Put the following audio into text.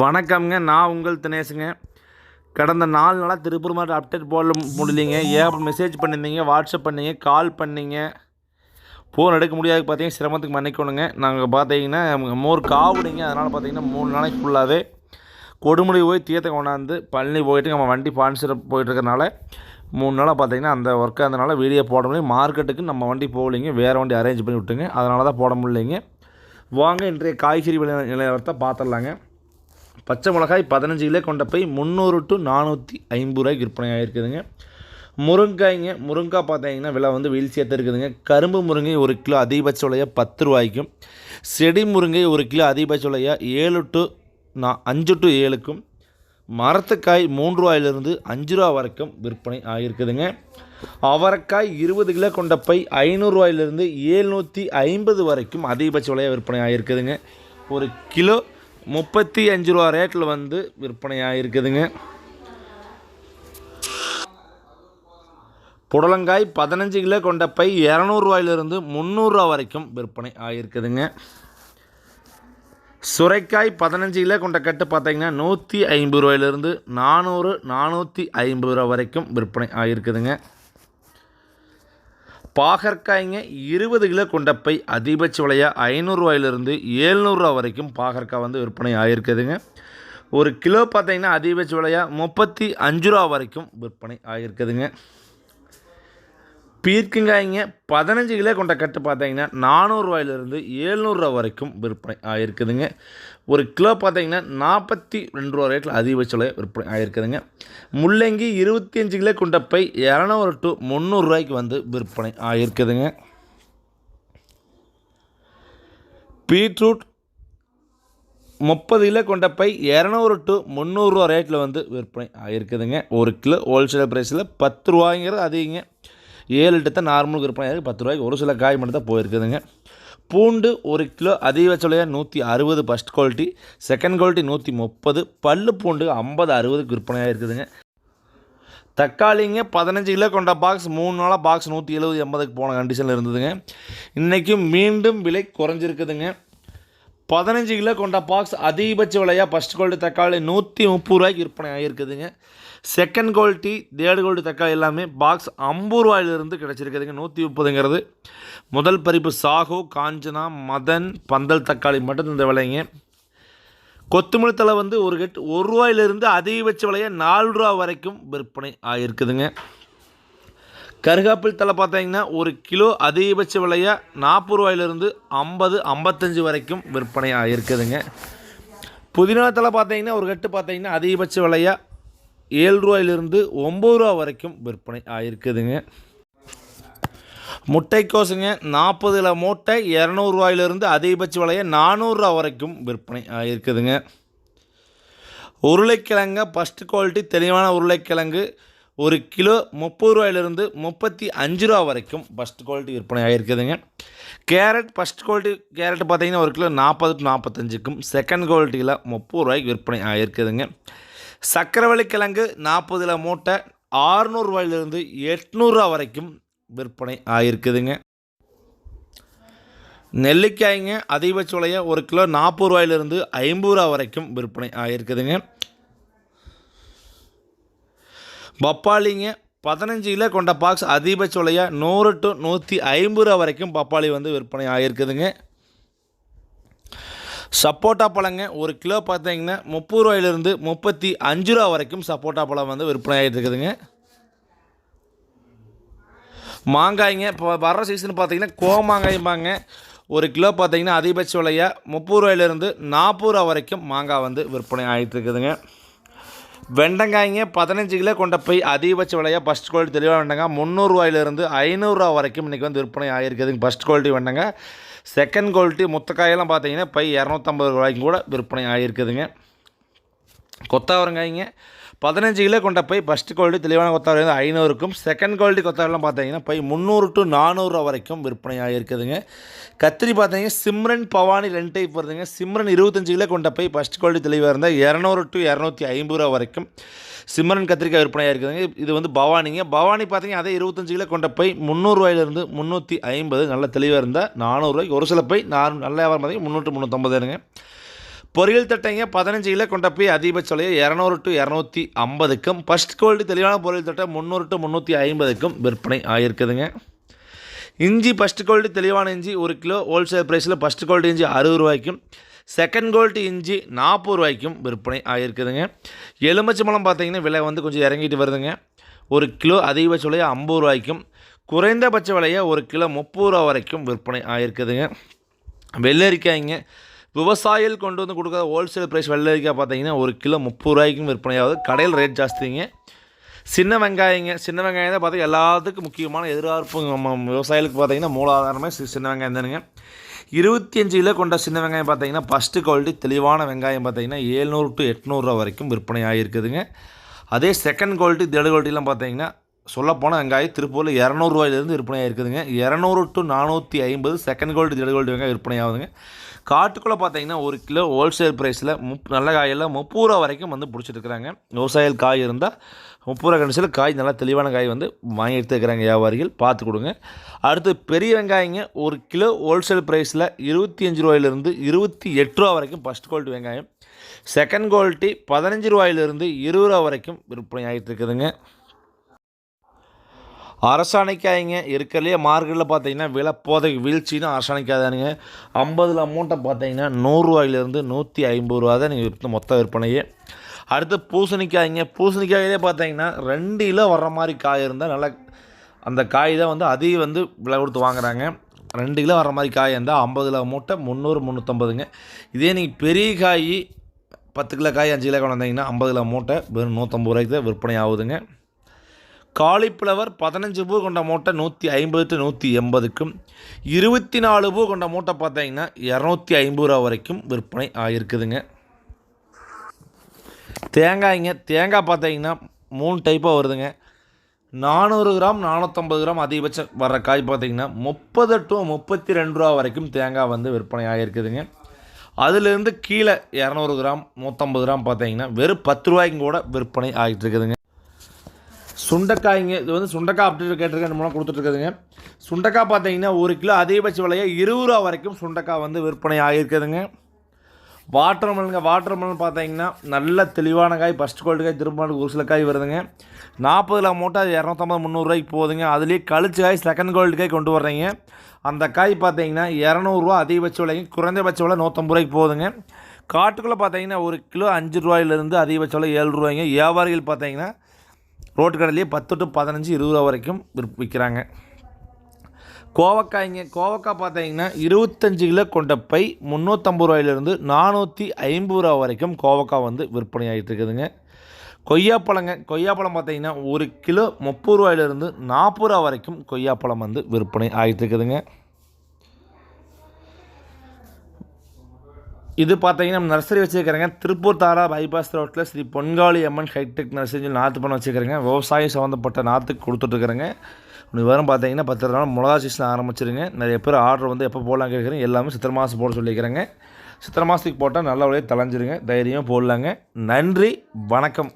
வணக்கம்ங்க. நான் உங்கள் தினேஷுங்க. கடந்த நாலு நாளாக திருப்பூர் மாதிரி அப்டேட் போட முடியலைங்க. ஏன் மெசேஜ் பண்ணியிருந்தீங்க வாட்ஸ்அப் பண்ணீங்க கால் பண்ணிங்க. ஃபோன் எடுக்க முடியாது பார்த்தீங்கன்னா சிரமத்துக்கு மன்னிக்கணுங்க. நாங்கள் பார்த்தீங்கன்னா மோர் காவுடிங்க. அதனால் பார்த்தீங்கன்னா மூணு நாளைக்கு ஃபுல்லாகவே கொடுமுடி போய் தீர்த்த கொண்டாந்து பழனி போயிட்டு நம்ம வண்டி பான்சர் போயிட்டுருக்கனால மூணு நாளாக பார்த்தீங்கன்னா அந்த ஒர்க்காக அதனால் வீடியோ போட முடியும் மார்க்கெட்டுக்கு நம்ம வண்டி போகலைங்க. வேறு வண்டி அரேஞ்ச் பண்ணி விட்டுங்க அதனால தான் போட முடியலைங்க. வாங்க இன்றைய காய்கறி விலை நிலவரத்தை பார்த்துடலாங்க. பச்சை மிளகாய் பதினஞ்சு கிலோ கொண்ட போய் முந்நூறு டு நானூற்றி ஐம்பது ரூபாய்க்கு விற்பனை ஆகிருக்குதுங்க முருங்காய்ங்க முருங்காய் பார்த்தீங்கன்னா விலை வந்து வீழ்ச்சியாக இருக்குதுங்க. கரும்பு முருங்கை ஒரு கிலோ அதிகபட்ச விலையாக பத்து ரூபாய்க்கும். செடி முருங்கை ஒரு கிலோ அதிகபட்ச விலையாக ஏழு டு நான் அஞ்சு டு ஏழுக்கும். மரத்துக்காய் மூன்று ரூபாயிலிருந்து அஞ்சு ரூபா வரைக்கும் விற்பனை ஆகியிருக்குதுங்க. அவரைக்காய் இருபது கிலோ கொண்ட பை ஐநூறுரூவாயிலிருந்து ஏழ்நூற்றி ஐம்பது வரைக்கும் அதிகபட்ச விலையாக விற்பனை ஆகியிருக்குதுங்க. ஒரு கிலோ முப்பத்தி அஞ்சு ரூபா ரேட்டில் வந்து விற்பனை ஆகிருக்குதுங்க புடலங்காய் பதினஞ்சு கிலோ கொண்ட பை இரநூறுவாயிலிருந்து முந்நூறுரூவா வரைக்கும் விற்பனை ஆகியிருக்குதுங்க சுரைக்காய் பதினஞ்சு கிலோ கொண்ட கட்டு பார்த்தீங்கன்னா நூற்றி ஐம்பது ரூபாயிலிருந்து நானூறு நானூற்றி ஐம்பது ரூபா வரைக்கும் விற்பனை ஆகிருக்குதுங்க பாகற்காய்ங்க இருபது கிலோ கொண்ட பை அதிகபட்ச விலையாக ஐநூறுரூவாயிலிருந்து ஏழ்நூறுரூவா வரைக்கும் பாகற்காய் வந்து விற்பனை ஆகிருக்குதுங்க ஒரு கிலோ பார்த்தீங்கன்னா அதிகபட்ச விலையாக முப்பத்தி அஞ்சு ரூபா வரைக்கும் விற்பனை ஆகியிருக்குதுங்க. பீர்க்கங்காய்ங்க பதினஞ்சு கிலோ கொண்ட கட்டு பார்த்தீங்கன்னா நானூறுரூவாயிலிருந்து ஏழ்நூறுரூவா வரைக்கும் விற்பனை ஆகிருக்குதுங்க ஒரு கிலோ பார்த்தீங்கன்னா நாற்பத்தி ரெண்டு ரூபா ரேட்டில் அதிகபட்ச விலை விற்பனை ஆகிருக்குதுங்க முள்ளங்கி இருபத்தி அஞ்சு கிலோ கொண்ட பை இரநூறு டு முந்நூறுரூவாய்க்கு வந்து விற்பனை ஆகிருக்குதுங்க பீட்ரூட் முப்பது கிலோ கொண்ட பை இரநூறு டு முந்நூறுரூவா ரேட்டில் வந்து விற்பனை ஆகிருக்குதுங்க ஒரு கிலோ ஹோல்சேல் ப்ரைஸில் பத்து ரூபாய்ங்கிறது அதிகங்க. ஏழு லிட்டர் தான் நார்மலுக்கு விற்பனை பத்து ரூபாய்க்கு ஒரு சில காய் மட்டும் தான் போயிருக்குதுங்க. பூண்டு ஒரு கிலோ அதிகபட்ச நூற்றி அறுபது ஃபஸ்ட் குவாலிட்டி செகண்ட் குவாலிட்டி நூற்றி முப்பது பல்லு பூண்டு ஐம்பது அறுபதுக்கு விற்பனையாக இருக்குதுங்க தக்காளிங்க பதினஞ்சு கிலோ கொண்ட பாக்ஸ் மூணு நாளாக பாக்ஸ் நூற்றி எழுபது எண்பதுக்கு போன கண்டிஷனில் இருந்ததுங்க. இன்றைக்கும் மீண்டும் விலை குறைஞ்சிருக்குதுங்க. பதினஞ்சு கிலோ கொண்ட பாக்ஸ் அதிகபட்ச விலையாக ஃபஸ்ட் கோல்டு தக்காளி நூற்றி முப்பது ரூபாய்க்கு விற்பனை ஆகியிருக்குதுங்க செகண்ட் குவாலிட்டி தேர்டு கோல்டு தக்காளி எல்லாமே பாக்ஸ் ஐம்பது ரூபாயிலிருந்து கிடச்சிருக்குதுங்க நூற்றி முப்பதுங்கிறது. முதல் பறிப்பு சாகு காஞ்சனா மதன் பந்தல் தக்காளி மட்டும் இந்த விலைங்க. கொத்தமல்லி தலை வந்து ஒரு கட்டு ஒரு ரூபாயிலிருந்து அதிகபட்ச விலையை நாலு ரூபா வரைக்கும் விற்பனை ஆகிருக்குதுங்க கருகாப்பில் தலை பார்த்தீங்கன்னா ஒரு கிலோ அதிகபட்ச விலையாக நாற்பது ரூபாயிலிருந்து ஐம்பது ஐம்பத்தஞ்சு வரைக்கும் விற்பனை ஆகிருக்குதுங்க புதினா தலை பார்த்தீங்கன்னா ஒரு கட்டு பார்த்தீங்கன்னா அதிகபட்ச விலையாக ஏழு ரூபாயிலிருந்து ஒம்பது ரூபா வரைக்கும் விற்பனை ஆகிருக்குதுங்க முட்டைக்கோசுங்க நாற்பதுல மூட்டை இரநூறுவாயிலிருந்து அதிகபட்ச விலையை நானூறுரூவா வரைக்கும் விற்பனை ஆகிருக்குதுங்க உருளைக்கிழங்க ஃபஸ்ட்டு குவாலிட்டி தெளிவான உருளைக்கிழங்கு ஒரு கிலோ முப்பது ரூபாயிலிருந்து முப்பத்தி அஞ்சு ரூபா வரைக்கும் ஃபஸ்ட் குவாலிட்டி விற்பனை ஆகிருக்குதுங்க கேரட் ஃபஸ்ட் குவாலிட்டி கேரட் பார்த்தீங்கன்னா ஒரு கிலோ நாற்பது டு நாற்பத்தஞ்சுக்கும் செகண்ட் குவாலிட்டியில் முப்பது ரூபாய்க்கு விற்பனை ஆகிருக்குதுங்க சக்கரவள்ளி கிழங்கு நாற்பதில் மூட்டை ஆறுநூறுவாயிலிருந்து எட்நூறுரூவா வரைக்கும் விற்பனை ஆகிருக்குதுங்க நெல்லிக்காய்ங்க அதிகபட்ச விலையை ஒரு கிலோ நாற்பது ரூபாயிலிருந்து ஐம்பது ரூபா வரைக்கும் விற்பனை ஆகிருக்குதுங்க பப்பாளிங்க பதினஞ்சு கிலோ கொண்ட பாக்ஸ் அதிபச்சோலையாக நூறு டு நூற்றி ஐம்பது ரூபா வரைக்கும் பப்பாளி வந்து விற்பனை ஆகிருக்குதுங்க சப்போட்டா பழங்க ஒரு கிலோ பார்த்தீங்கன்னா முப்பது ரூபாயிலிருந்து முப்பத்தி அஞ்சு ரூபா வரைக்கும் சப்போட்டா பழம் வந்து விற்பனை ஆகிட்டு இருக்குதுங்க மாங்காய்ங்க இப்போ வர சீசன் பார்த்தீங்கன்னா கோமாங்காய்ம்பாங்க ஒரு கிலோ பார்த்தீங்கன்னா அதிகபட்ச விலையாக முப்பது ரூபாயிலிருந்து நாற்பது ரூபா வரைக்கும் மாங்காய் வந்து விற்பனை ஆகிட்டு இருக்குதுங்க. வெண்டங்காய்ங்க பதினஞ்சு கிலோ கொண்ட போய் அதிகபட்ச விலையாக ஃபஸ்ட் குவாலிட்டி தெளிவாக வெண்டங்காய். முந்நூறுரூவாயிலிருந்து ஐநூறுரூவா வரைக்கும் இன்றைக்கி வந்து விற்பனை ஆகிருக்குதுங்க ஃபஸ்ட் குவாலிட்டி வெண்டங்காய். செகண்ட் குவாலிட்டி முத்தக்காயெல்லாம் பார்த்தீங்கன்னா பை இரநூத்தம்பது ரூபாய்க்கும் கூட விற்பனை ஆகிருக்குதுங்க கொத்தாவரங்காய்ங்க. பதினஞ்சு கிலோ கொண்ட பை ஃபஸ்ட் குவாலிட்டி தெளிவான கொத்தாவரம் வந்து ஐநூறுக்கும் செகண்ட் குவாலிட்டி கொத்தாவரெலாம் பார்த்தீங்கன்னா பை முந்நூறு டு நானூறுரூவா வரைக்கும் விற்பனையாக இருக்குதுங்க. கத்திரி பார்த்தீங்கன்னா சிம்ரன் பவானி ரெண்டு டைப் வருதுங்க. சிம்ரன் இருபத்தஞ்சு கிலோ கொண்ட பை ஃபஸ்ட் குவாலிட்டி தெளிவாக இருந்தால் இரநூறு டு இரநூத்தி ஐம்பது ரூபா வரைக்கும் சிம்ரன் கத்திரிக்காய் விற்பனையாக இருக்குதுங்க. இது வந்து பவானிங்க. பவானி பார்த்தீங்கன்னா அதே இருபத்தஞ்சு கிலோ கொண்ட பை முந்நூறுரூவாயிலிருந்து முந்நூற்றி ஐம்பது நல்ல தெளிவாக இருந்தால் நானூறுரூவாய்க்கு ஒரு சில பை நான் நல்ல வியாபாரம் பார்த்தீங்கன்னா முந்நூற்று முந்நூற்றம்பதுங்க பொரியல் தட்டைங்க பதினஞ்சு கிலோ கொண்ட போய் அதிகபட்ச விலையை இரநூறு டு இரநூத்தி ஐம்பதுக்கும். ஃபஸ்ட் குவாலிட்டி தெளிவான பொரியல் தட்டை முந்நூறு டு முந்நூற்றி ஐம்பதுக்கும் விற்பனை ஆகிருக்குதுங்க இஞ்சி ஃபஸ்ட் குவாலிட்டி தெளிவான இஞ்சி ஒரு கிலோ ஹோல்சேல் ப்ரைஸில் ஃபஸ்ட் குவாலிட்டி இஞ்சி அறுபது ரூபாய்க்கும் செகண்ட் குவாலிட்டி இஞ்சி நாற்பது ரூபாய்க்கும் விற்பனை ஆகிருக்குதுங்க எலுமிச்சம்பழம் பார்த்தீங்கன்னா விலை வந்து கொஞ்சம் இறங்கிட்டு வருதுங்க. ஒரு கிலோ அதிகபட்ச விலையை ஐம்பது ரூபாய்க்கும் குறைந்தபட்ச விலையை ஒரு கிலோ முப்பது ரூபா வரைக்கும் விற்பனை ஆகியிருக்குதுங்க வெள்ளரிக்காய்ங்க விவசாயிகள் கொண்டு வந்து கொடுக்குற ஹோல்சேல் ப்ரைஸ் வெள்ளரிக்காய் பார்த்தீங்கன்னா ஒரு கிலோ முப்பது ரூபாய்க்கும் விற்பனை கடையில் ரேட் ஜாஸ்திங்க. சின்ன வெங்காயங்க சின்ன வெங்காயம் தான் பார்த்தீங்கன்னா எல்லாத்துக்கும் முக்கியமான எதிர்பார்ப்பு நம்ம விவசாயிகளுக்கு பார்த்தீங்கன்னா மூலாதாரமே சி- சின்ன வெங்காயம் தானுங்க. இருபத்தி அஞ்சு கிலோ கொண்ட சின்ன வெங்காயம் பார்த்தீங்கன்னா ஃபஸ்ட்டு குவாலிட்டி தெளிவான வெங்காயம் பார்த்தீங்கன்னா ஏழ்நூறு டு எட்நூறுரூவா வரைக்கும் விற்பனை ஆகிருக்குதுங்க அதே செகண்ட் குவாலிட்டி தேர்ட் குவாலிட்டிலாம் பார்த்தீங்கன்னா சொல்லப்போனால் வெங்காயம் திருப்பூரில் இரநூறுவாயிலேருந்து விற்பனை இருக்குதுங்க. இரநூறு டு நானூற்றி ஐம்பது செகண்ட் கோல்டு தேர்ட் கோல்டு வெங்காயம் விற்பனை ஆகுதுங்க காட்டுக்குள்ளே பார்த்தீங்கன்னா ஒரு கிலோ ஹோல்சேல் ப்ரைஸில் முப் நல்ல காயில் முப்பது ரூபா வரைக்கும் வந்து பிடிச்சிட்டு இருக்கிறாங்க விவசாயிகள் காய் இருந்தால் முப்பது ரூபா கணிசில் காய் நல்லா தெளிவான காய் வந்து வாங்கி எடுத்துக்கிறாங்க வியாபாரிகள். பார்த்து கொடுங்க. அடுத்து பெரிய வெங்காயங்க ஒரு கிலோ ஹோல்சேல் ப்ரைஸில் இருபத்தி அஞ்சு ரூபாயிலிருந்து இருபத்தி எட்டு ரூபா வரைக்கும் ஃபஸ்ட் கோல்டு வெங்காயம். செகண்ட் குவாலிட்டி பதினஞ்சு ரூபாயிலிருந்து இருபது ரூபா வரைக்கும் விற்பனை ஆகிட்டு இருக்குதுங்க. அரசாணைக்காய்ங்க இருக்கிறதுலே மார்க்கெட்டில் பார்த்தீங்கன்னா விலை போதைக்கு வீழ்ச்சின்னு அரசாணைக்காதானுங்க ஐம்பதில் ஐம்பதுல அமௌண்ட்டை பார்த்தீங்கன்னா நூறுரூவாயிலேருந்து நூற்றி ஐம்பது ரூபா தான் நீங்கள் மொத்த விற்பனையே. அடுத்து பூசணிக்காய்ங்க. பூசணிக்காயிலே பார்த்தீங்கன்னா ரெண்டு கிலோ வர்ற மாதிரி காய் இருந்தால் நல்லா அந்த காய் தான் வந்து அதிகம் வந்து விலை கொடுத்து வாங்குறாங்க. ரெண்டு கிலோ வர மாதிரி காய் இருந்தால் ஐம்பது கிலோ மூட்டை முந்நூறு முந்நூற்றம்பதுங்க இதே நீங்கள் பெரிய காய் பத்து கிலோ காய் அஞ்சு கிலோ கொண்டு வந்தீங்கன்னா ஐம்பது கிலோ மூட்டை வெறும் நூற்றம்பது ரூபாய்க்கு தான் விற்பனை ஆகுதுங்க. காலிஃப்ளவர் பதினஞ்சு பூ கொண்ட மூட்டை நூற்றி ஐம்பது டு நூற்றி எண்பதுக்கும் இருபத்தி நாலு பூ கொண்ட மூட்டை பார்த்தீங்கன்னா இரநூத்தி ஐம்பது ரூபா வரைக்கும் விற்பனை ஆகிருக்குதுங்க தேங்காய்ங்க தேங்காய் பார்த்தீங்கன்னா மூணு டைப்பாக வருதுங்க. நானூறு கிராம் நானூற்றம்பது கிராம் அதிகபட்சம் வர்ற காய் பார்த்தீங்கன்னா முப்பது டு முப்பத்தி ரெண்டு ரூபா வரைக்கும் தேங்காய் வந்து விற்பனை ஆகிருக்குதுங்க அதுலேருந்து கீழே இரநூறு கிராம் நூற்றம்பது கிராம் பார்த்தீங்கன்னா வெறும் பத்து ரூபாய்க்கு கூட விற்பனை ஆகிட்டு இருக்குதுங்க. சுண்டைக்காய்ங்க இது வந்து சுண்டைக்காய் அப்டேட் கேட்டிருக்கேன் மூலம் கொடுத்துட்ருக்குதுங்க. சுண்டைக்காய் பார்த்தீங்கன்னா ஒரு கிலோ அதிகபட்ச விலையாக இருபது ரூபா வரைக்கும் சுண்டைக்காய் வந்து விற்பனை ஆகியிருக்குதுங்க. வாட்டர் மெலனுங்க வாட்டர் மெலன் பார்த்தீங்கன்னா நல்ல தெளிவான காய் ஃபஸ்ட் குவாலிட்டி காய் திரும்ப ஒரு சில காய் வருதுங்க. நாற்பது கிலோ மூட்டை அது இரநூத்தம்பது முந்நூறுரூவாய்க்கு போகுதுங்க. அதுலேயே கழிச்சு காய் செகண்ட் குவாலிட்டி காய் கொண்டு வர்றீங்க. அந்த காய் பார்த்தீங்கன்னா இரநூறுவா அதிகபட்ச விலைங்க குறைந்தபட்ச விலை நூற்றம்பது ரூபாய்க்கு போகுதுங்க. காட்டுக்குள்ளே பார்த்தீங்கன்னா ஒரு கிலோ அஞ்சு ரூபாயிலிருந்து அதிகபட்ச விலை ஏழு ரூபாய்ங்க. வியாபாரிகள் பார்த்தீங்கன்னா ரோட்டு கடையிலேயே பத்து டு பதினஞ்சு இருபது ரூபா வரைக்கும் விற்- விற்கிறாங்க. கோவக்காய்ங்க கோவக்காய் பார்த்தீங்கன்னா இருபத்தஞ்சு கிலோ கொண்ட பை முந்நூற்றம்பது ரூபாயிலிருந்து நானூற்றி ஐம்பது ரூபா வரைக்கும் கோவக்காய் வந்து விற்பனை ஆகிட்டு இருக்குதுங்க கொய்யாப்பழங்க கொய்யாப்பழம் பார்த்தீங்கன்னா ஒரு கிலோ முப்பது ரூபாயிலிருந்து நாற்பது ரூபா வரைக்கும் கொய்யாப்பழம் வந்து விற்பனை ஆகிட்டு இருக்குதுங்க இது பார்த்தீங்கன்னா நம்ம நர்சரி வச்சுருக்கிறேங்க திருப்பூர் தாரா பைபாஸ் ரோட்டில் Shri Ponkali Amman hi tech nursery நாற்று பண்ண வச்சுருக்கிறேங்க விவசாயம் சம்மந்தப்பட்ட நாற்றுக்கு கொடுத்துட்ருக்குறேங்க இன்னைக்கு வரும் பார்த்தீங்கன்னா பத்து நாள் மிளகா சீசன் ஆரம்பிச்சிருங்க. நிறைய பேர் ஆர்டர் வந்து எப்போ போடலாம் கேட்குறேன் எல்லாமே சித்திர மாதம் போட சொல்லிக்கிறேங்க. சித்திரை மாதத்துக்கு போட்டால் நல்ல வழியாக தலைஞ்சிருங்க தைரியமாக போடலாங்க. நன்றி வணக்கம்.